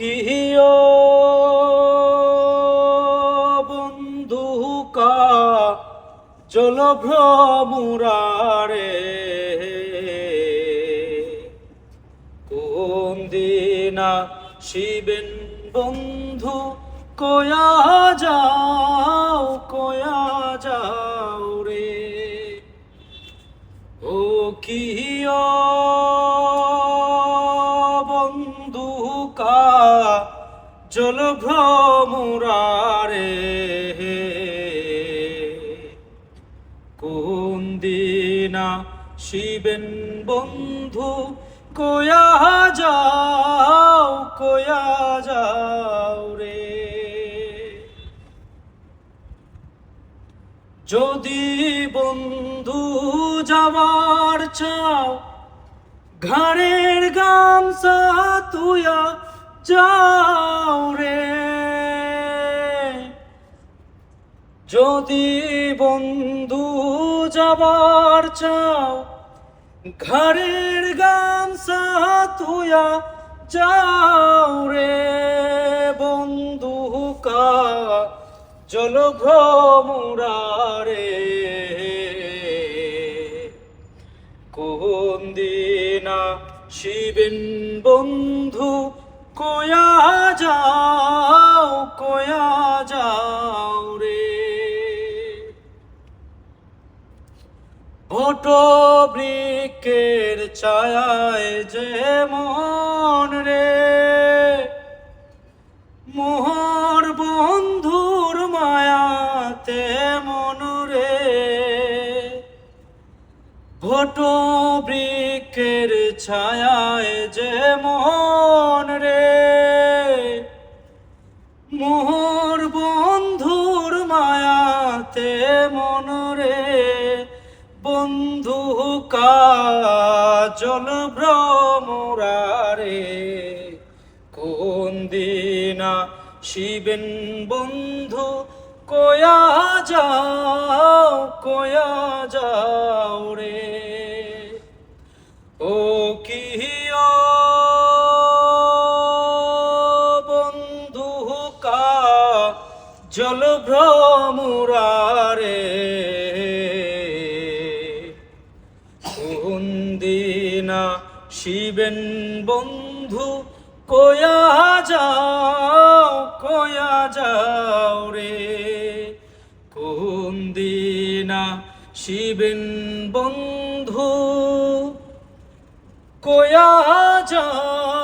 কিও বন্ধুকা চল ভ্রমুরারে। কোন দিনা শিবেন বন্ধু, কয়া যাও কয়া যাও রে। ও কিয় বন্ধু কা জল ভ্রমুরারে কোন দিনা শিবেন বন্ধু, কয়া যাও কয়া যাও রে। যদি বন্ধু যাবার চাও ঘরের গামছা তুয়া যাওরে যদি বন্ধু যাবার চাও ঘরের গামছা তুয়া যাও রে বন্ধু কা জল শিবেন বন্ধু, কয়া যাও কয়া যাও রে। ভোট বৃক্ষের ছায়ায় যে মন রে, মোহর বন্ধুর মায়াতে মন রে। ভোট বৃক্ষের ছায়ায় যে মন রে, মোহর বন্ধুর মায়াতে মন রে, বন্ধু কাজল ভ্রমরারে কোন দিনা শিবেন বন্ধু, কয়া যাও কয়া যাও রে। ও কিয় বন্ধু কা জল ভ্রমুরারে। কোন দিনা শিবেন বন্ধু, কয়া যাও কয়া যাও রে। কোন দিনা শিবেন বন্ধু কয়া যাও